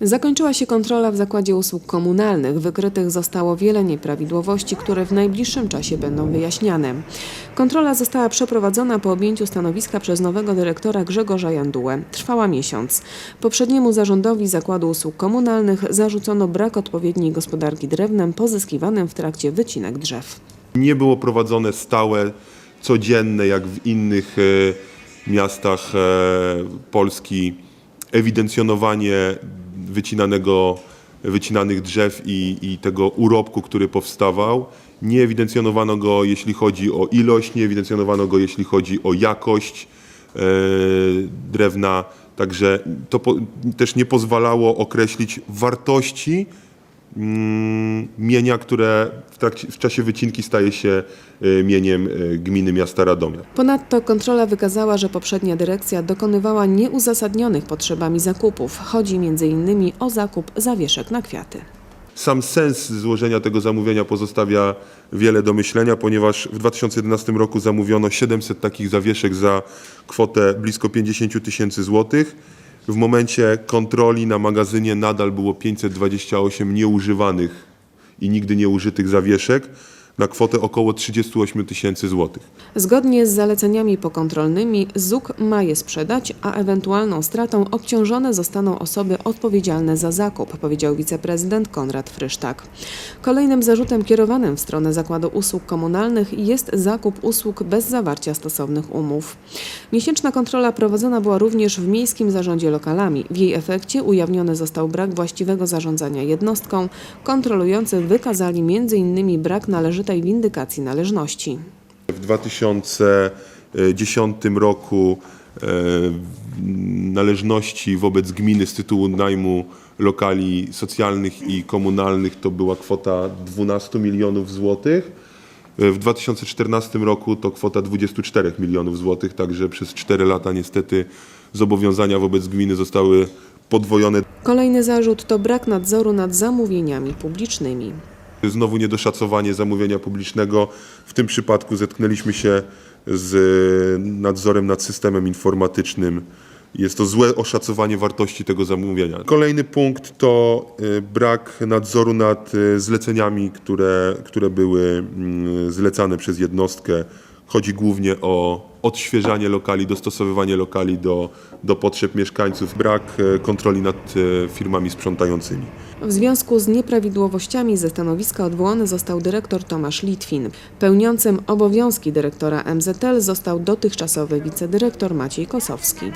Zakończyła się kontrola w Zakładzie Usług Komunalnych. Wykrytych zostało wiele nieprawidłowości, które w najbliższym czasie będą wyjaśniane. Kontrola została przeprowadzona po objęciu stanowiska przez nowego dyrektora Grzegorza Jandułę. Trwała miesiąc. Poprzedniemu zarządowi Zakładu Usług Komunalnych zarzucono brak odpowiedniej gospodarki drewnem pozyskiwanym w trakcie wycinek drzew. Nie było prowadzone stałe, codzienne, jak w innych e, miastach e, Polski, ewidencjonowanie wycinanego, wycinanych drzew i, i tego urobku, który powstawał. Nie ewidencjonowano go, jeśli chodzi o ilość, nie ewidencjonowano go, jeśli chodzi o jakość e, drewna. Także to po, też nie pozwalało określić wartości mienia, które w, trakcie, w czasie wycinki staje się e, mieniem e, gminy miasta Radomia. Ponadto kontrola wykazała, że poprzednia dyrekcja dokonywała nieuzasadnionych potrzebami zakupów. Chodzi m.in. o zakup zawieszek na kwiaty. Sam sens złożenia tego zamówienia pozostawia wiele do myślenia, ponieważ w 2011 roku zamówiono 700 takich zawieszek za kwotę blisko 50 tysięcy złotych. W momencie kontroli na magazynie nadal było 528 nieużywanych i nigdy nieużytych zawieszek na kwotę około 38 tysięcy złotych. Zgodnie z zaleceniami pokontrolnymi ZUK ma je sprzedać, a ewentualną stratą obciążone zostaną osoby odpowiedzialne za zakup, powiedział wiceprezydent Konrad Frysztak. Kolejnym zarzutem kierowanym w stronę Zakładu Usług Komunalnych jest zakup usług bez zawarcia stosownych umów. Miesięczna kontrola prowadzona była również w Miejskim Zarządzie Lokalami. W jej efekcie ujawniony został brak właściwego zarządzania jednostką. Kontrolujący wykazali m.in. brak należytej windykacji należności. W 2010 roku e, należności wobec gminy z tytułu najmu lokali socjalnych i komunalnych to była kwota 12 milionów złotych. E, W 2014 roku to kwota 24 milionów złotych, także przez 4 lata niestety zobowiązania wobec gminy zostały podwojone. Kolejny zarzut to brak nadzoru nad zamówieniami publicznymi. Znowu niedoszacowanie zamówienia publicznego. W tym przypadku zetknęliśmy się z nadzorem nad systemem informatycznym. Jest to złe oszacowanie wartości tego zamówienia. Kolejny punkt to y, brak nadzoru nad y, zleceniami, które, które były mm, zlecane przez jednostkę. Chodzi głównie o odświeżanie lokali, dostosowywanie lokali do, do potrzeb mieszkańców, brak y, kontroli nad y, firmami sprzątającymi. W związku z nieprawidłowościami ze stanowiska odwołany został dyrektor Tomasz Litwin. Pełniącym obowiązki dyrektora MZL został dotychczasowy wicedyrektor Maciej Kosowski.